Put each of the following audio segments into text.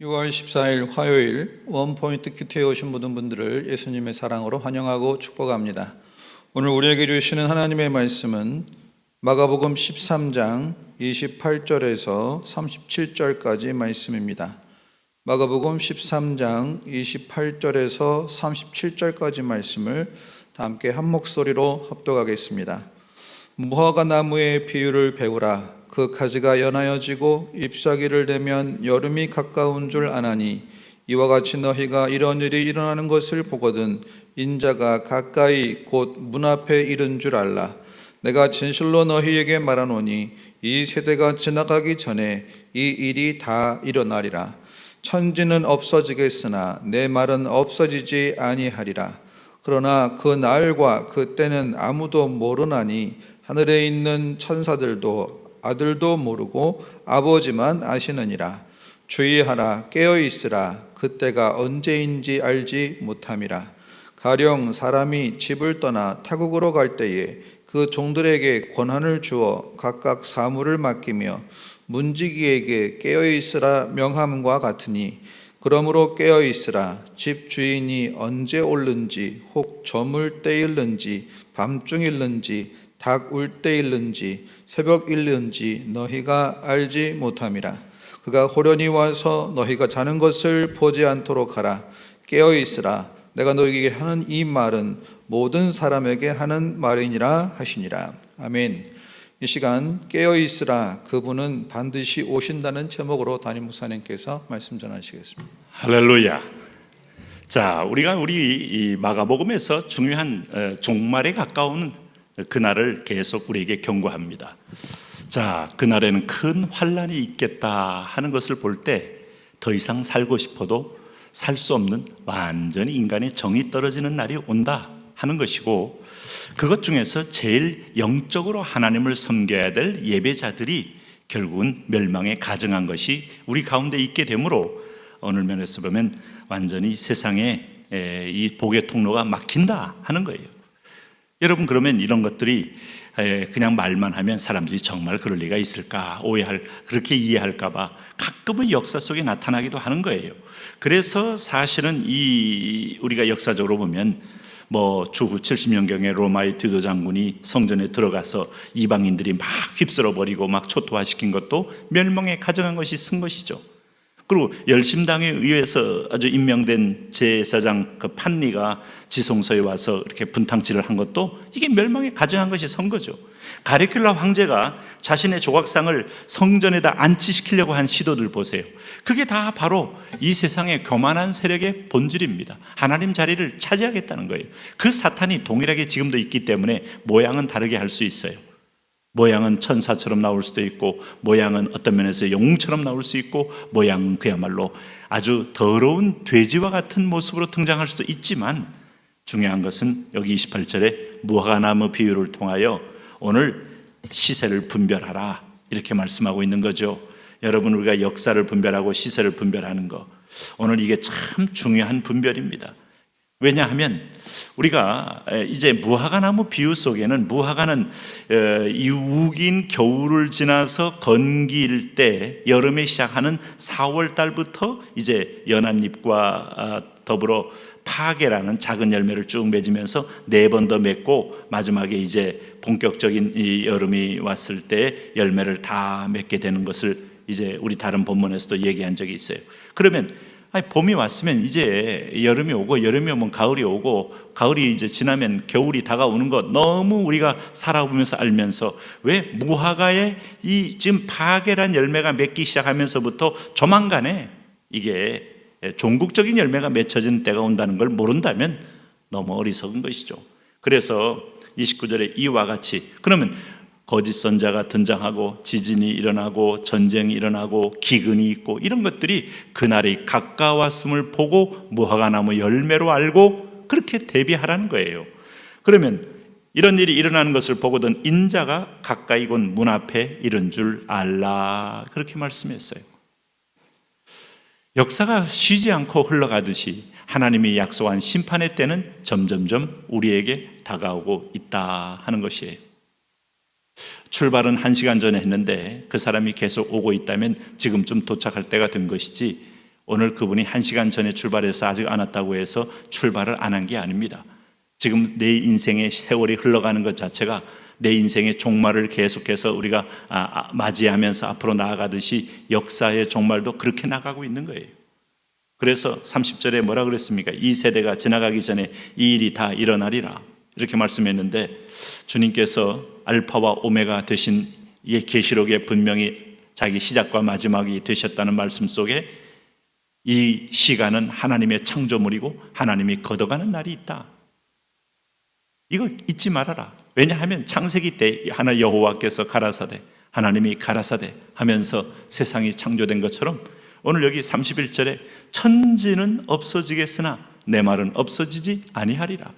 6월 14일 화요일 원포인트 큐티에 오신 모든 분들을 예수님의 사랑으로 환영하고 축복합니다. 오늘 우리에게 주시는 하나님의 말씀은 마가복음 13장 28절에서 37절까지 말씀입니다. 마가복음 13장 28절에서 37절까지 말씀을 다 함께 한 목소리로 합독하겠습니다. 무화과 나무의 비유를 배우라. 그 가지가 연하여지고 잎사귀를 대면 여름이 가까운 줄 아나니 이와 같이 너희가 이런 일이 일어나는 것을 보거든 인자가 가까이 곧 문 앞에 이른 줄 알라. 내가 진실로 너희에게 말하노니 이 세대가 지나가기 전에 이 일이 다 일어나리라. 천지는 없어지겠으나 내 말은 없어지지 아니하리라. 그러나 그 날과 그 때는 아무도 모르나니 하늘에 있는 천사들도 아들도 모르고 아버지만 아시느니라. 주의하라 깨어 있으라 그때가 언제인지 알지 못함이라. 가령 사람이 집을 떠나 타국으로 갈 때에 그 종들에게 권한을 주어 각각 사물을 맡기며 문지기에게 깨어 있으라 명함과 같으니 그러므로 깨어 있으라 집 주인이 언제 올는지 혹 저물 때일는지 밤중일는지 닭 울 때일는지 새벽 일는지 너희가 알지 못함이라 그가 호련히 와서 너희가 자는 것을 보지 않도록 하라 깨어 있으라 내가 너희에게 하는 이 말은 모든 사람에게 하는 말이니라 하시니라 아멘. 이 시간 깨어 있으라 그분은 반드시 오신다는 제목으로 담임 목사님께서 말씀 전하시겠습니다. 할렐루야. 자, 우리가 우리 이 마가복음에서 중요한 어, 종말에 가까운 그날을 계속 우리에게 경고합니다. 자, 그날에는 큰 환란이 있겠다 하는 것을 볼 때 더 이상 살고 싶어도 살 수 없는 완전히 인간의 정이 떨어지는 날이 온다 하는 것이고 그것 중에서 제일 영적으로 하나님을 섬겨야 될 예배자들이 결국은 멸망에 가증한 것이 우리 가운데 있게 되므로 어느 면에서 보면 완전히 세상에 에, 이 복의 통로가 막힌다 하는 거예요. 여러분 그러면 이런 것들이 에, 그냥 말만 하면 사람들이 정말 그럴 리가 있을까 오해할 그렇게 이해할까봐 가끔은 역사 속에 나타나기도 하는 거예요. 그래서 사실은 이 우리가 역사적으로 보면 뭐 주후 70년경에 로마의 디도 장군이 성전에 들어가서 이방인들이 막 휩쓸어 버리고 막 초토화시킨 것도 멸망에 가정한 것이 쓴 것이죠. 그리고 열심당에 의해서 아주 임명된 제사장 그 판니가 지성소에 와서 이렇게 분탕질을 한 것도 이게 멸망에 가정한 것이 선 거죠. 가리큘라 황제가 자신의 조각상을 성전에다 안치시키려고 한 시도들 보세요. 그게 다 바로 이 세상의 교만한 세력의 본질입니다. 하나님 자리를 차지하겠다는 거예요. 그 사탄이 동일하게 지금도 있기 때문에 모양은 다르게 할 수 있어요. 모양은 천사처럼 나올 수도 있고 모양은 어떤 면에서 영웅처럼 나올 수 있고 모양은 그야말로 아주 더러운 돼지와 같은 모습으로 등장할 수도 있지만 중요한 것은 여기 28절에 무화과나무 비유를 통하여 오늘 시세를 분별하라 이렇게 말씀하고 있는 거죠. 여러분 우리가 역사를 분별하고 시세를 분별하는 거 오늘 이게 참 중요한 분별입니다. 왜냐하면 우리가 이제 무화과나무 비유 속에는 무화과는 이 우긴 겨울을 지나서 건기일 때 여름에 시작하는 4월 달부터 이제 연한 잎과 더불어 파괴라는 작은 열매를 쭉 맺으면서 네 번 더 맺고 마지막에 이제 본격적인 이 여름이 왔을 때 열매를 다 맺게 되는 것을 이제 우리 다른 본문에서도 얘기한 적이 있어요. 그러면 아니, 봄이 왔으면 이제 여름이 오고 여름이 오면 가을이 오고 가을이 이제 지나면 겨울이 다가오는 것 너무 우리가 살아보면서 알면서 왜 무화과의 이 지금 파괴란 열매가 맺기 시작하면서부터 조만간에 이게 종국적인 열매가 맺혀지는 때가 온다는 걸 모른다면 너무 어리석은 것이죠. 그래서 29절에 이와 같이 그러면 거짓 선자가 등장하고 지진이 일어나고 전쟁이 일어나고 기근이 있고 이런 것들이 그날이 가까웠음을 보고 무화과나무 열매로 알고 그렇게 대비하라는 거예요. 그러면 이런 일이 일어나는 것을 보거든 인자가 가까이 곧문 앞에 이른 줄 알라 그렇게 말씀했어요. 역사가 쉬지 않고 흘러가듯이 하나님이 약속한 심판의 때는 점점점 우리에게 다가오고 있다 하는 것이에요. 출발은 한 시간 전에 했는데 그 사람이 계속 오고 있다면 지금쯤 도착할 때가 된 것이지 오늘 그분이 한 시간 전에 출발해서 아직 안 왔다고 해서 출발을 안 한 게 아닙니다. 지금 내 인생의 세월이 흘러가는 것 자체가 내 인생의 종말을 계속해서 우리가 아, 아, 맞이하면서 앞으로 나아가듯이 역사의 종말도 그렇게 나가고 있는 거예요. 그래서 30절에 뭐라 그랬습니까? 이 세대가 지나가기 전에 이 일이 다 일어나리라. 이렇게 말씀했는데 주님께서 알파와 오메가 되신 이 계시록에 분명히 자기 시작과 마지막이 되셨다는 말씀 속에 이 시간은 하나님의 창조물이고 하나님이 걷어가는 날이 있다. 이거 잊지 말아라. 왜냐하면 창세기 때 하나 여호와께서 가라사대 하나님이 가라사대 하면서 세상이 창조된 것처럼 오늘 여기 31절에 천지는 없어지겠으나 내 말은 없어지지 아니하리라.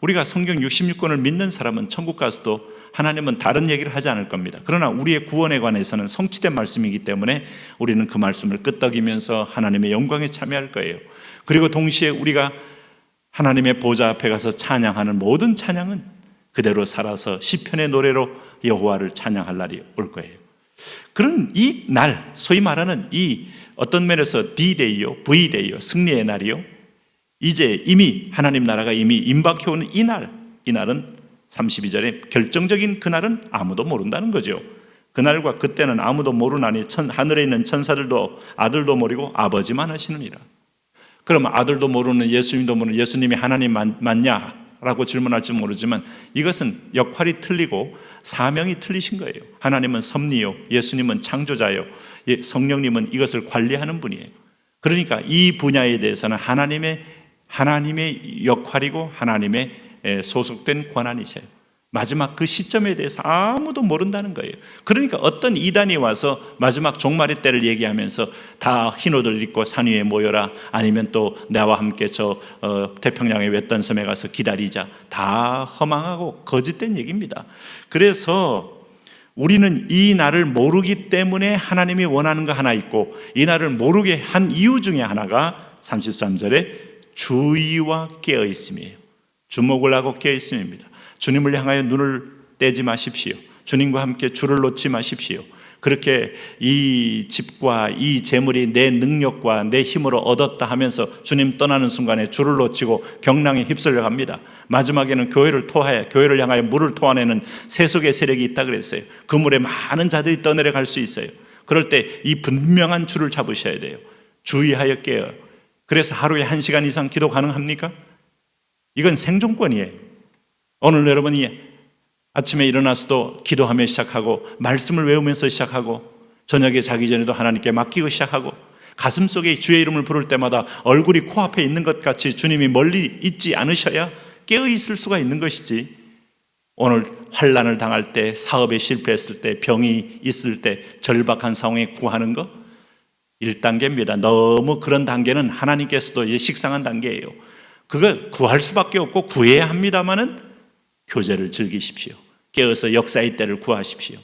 우리가 성경 66권을 믿는 사람은 천국 가서도 하나님은 다른 얘기를 하지 않을 겁니다. 그러나 우리의 구원에 관해서는 성취된 말씀이기 때문에 우리는 그 말씀을 끄떡이면서 하나님의 영광에 참여할 거예요. 그리고 동시에 우리가 하나님의 보좌 앞에 가서 찬양하는 모든 찬양은 그대로 살아서 시편의 노래로 여호와를 찬양할 날이 올 거예요. 그런 이 날, 소위 말하는 이 어떤 면에서 D-Day요, V-Day요, 승리의 날이요. 이제 이미 하나님 나라가 이미 임박해 오는 이 날, 이 날은 32절에 결정적인 그날은 아무도 모른다는 거죠. 그날과 그때는 아무도 모르나니 천, 하늘에 있는 천사들도 아들도 모르고 아버지만 하시느니라. 그럼 아들도 모르는 예수님도 모르는 예수님이 하나님 맞, 맞냐? 라고 질문할지 모르지만 이것은 역할이 틀리고 사명이 틀리신 거예요. 하나님은 섭리요, 예수님은 창조자요, 예, 성령님은 이것을 관리하는 분이에요. 그러니까 이 분야에 대해서는 하나님의 하나님의 역할이고 하나님의 에, 소속된 권한이세요. 마지막 그 시점에 대해서 아무도 모른다는 거예요. 그러니까 어떤 이단이 와서 마지막 종말의 때를 얘기하면서 다 흰 옷을 입고 산 위에 모여라 아니면 또 나와 함께 저 어, 태평양의 외딴 섬에 가서 기다리자 다 허망하고 거짓된 얘기입니다. 그래서 우리는 이 날을 모르기 때문에 하나님이 원하는 거 하나 있고 이 날을 모르게 한 이유 중에 하나가 33절에 주의와 깨어 있음이에요. 주목을 하고 깨어 있음입니다. 주님을 향하여 눈을 떼지 마십시오. 주님과 함께 줄을 놓지 마십시오. 그렇게 이 집과 이 재물이 내 능력과 내 힘으로 얻었다 하면서 주님 떠나는 순간에 줄을 놓치고 경랑에 휩쓸려 갑니다. 마지막에는 교회를 토하여 교회를 향하여 물을 토하내는 세속의 세력이 있다 그랬어요. 그 물에 많은 자들이 떠내려갈 수 있어요. 그럴 때 이 분명한 줄을 잡으셔야 돼요. 주의하여 깨어. 그래서 하루에 한 시간 이상 기도 가능합니까? 이건 생존권이에요. 오늘 여러분이 아침에 일어나서도 기도하며 시작하고 말씀을 외우면서 시작하고 저녁에 자기 전에도 하나님께 맡기고 시작하고 가슴 속에 주의 이름을 부를 때마다 얼굴이 코앞에 있는 것 같이 주님이 멀리 있지 않으셔야 깨어 있을 수가 있는 것이지. 오늘 환란을 당할 때, 사업에 실패했을 때, 병이 있을 때, 절박한 상황에 구하는 거 1단계입니다. 너무 그런 단계는 하나님께서도 식상한 단계예요. 그거 구할 수밖에 없고 구해야 합니다만은 교제를 즐기십시오. 깨어서 역사의 때를 구하십시오.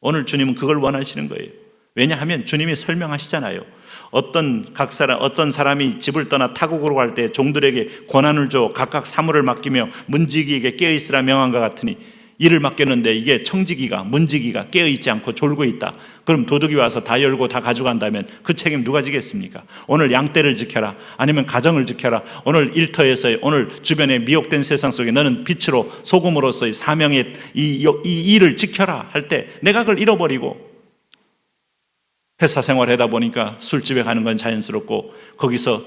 오늘 주님은 그걸 원하시는 거예요. 왜냐하면 주님이 설명하시잖아요. 어떤 각 사람 어떤 사람이 집을 떠나 타국으로 갈 때 종들에게 권한을 줘 각각 사물을 맡기며 문지기에게 깨어 있으라 명한 것 같으니 일을 맡겼는데 이게 청지기가 문지기가 깨어 있지 않고 졸고 있다. 그럼 도둑이 와서 다 열고 다 가져간다면 그 책임 누가 지겠습니까? 오늘 양떼를 지켜라. 아니면 가정을 지켜라. 오늘 일터에서 오늘 주변에 미혹된 세상 속에 너는 빛으로 소금으로서의 사명의 이, 이 일을 지켜라 할 때 내가 그걸 잃어버리고 회사 생활하다 보니까 술집에 가는 건 자연스럽고 거기서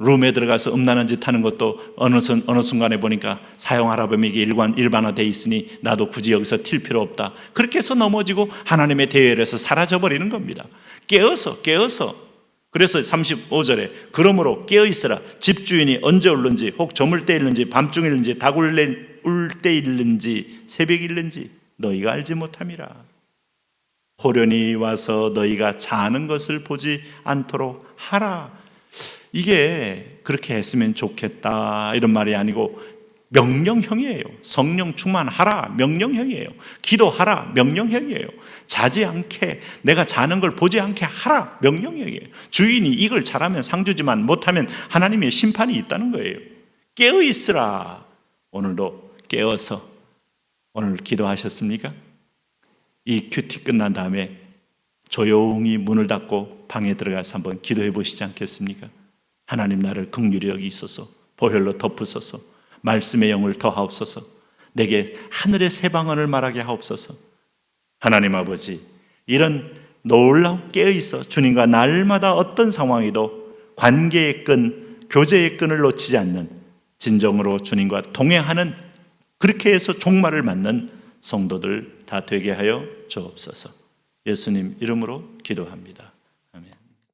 룸에 들어가서 음란한 짓 하는 것도 어느, 순, 어느 순간에 보니까 사용하라 보면 이게 일관, 일반화돼 있으니 나도 굳이 여기서 튈 필요 없다. 그렇게 해서 넘어지고 하나님의 대열에서 사라져버리는 겁니다. 깨어서, 깨어서. 그래서 35절에 그러므로 깨어있으라. 집주인이 언제 올는지 혹 저물 때 일는지 밤중에 일는지 다굴때 일는지 새벽 일는지 너희가 알지 못함이라. 호련히 와서 너희가 자는 것을 보지 않도록 하라. 이게 그렇게 했으면 좋겠다 이런 말이 아니고 명령형이에요. 성령 충만하라 명령형이에요. 기도하라 명령형이에요. 자지 않게 내가 자는 걸 보지 않게 하라 명령형이에요. 주인이 이걸 잘하면 상주지만 못하면 하나님의 심판이 있다는 거예요. 깨어 있으라. 오늘도 깨어서 오늘 기도하셨습니까? 이 큐티 끝난 다음에 조용히 문을 닫고 방에 들어가서 한번 기도해 보시지 않겠습니까? 하나님 나를 긍휼히 여기소서 보혈로 덮으소서 말씀의 영을 더하옵소서 내게 하늘의 새 방언을 말하게 하옵소서 하나님 아버지 이런 놀라운 깨어 있어 주님과 날마다 어떤 상황에도 관계의 끈 교제의 끈을 놓치지 않는 진정으로 주님과 동행하는 그렇게 해서 종말을 맞는 성도들 다 되게 하여 주옵소서. 예수님 이름으로 기도합니다.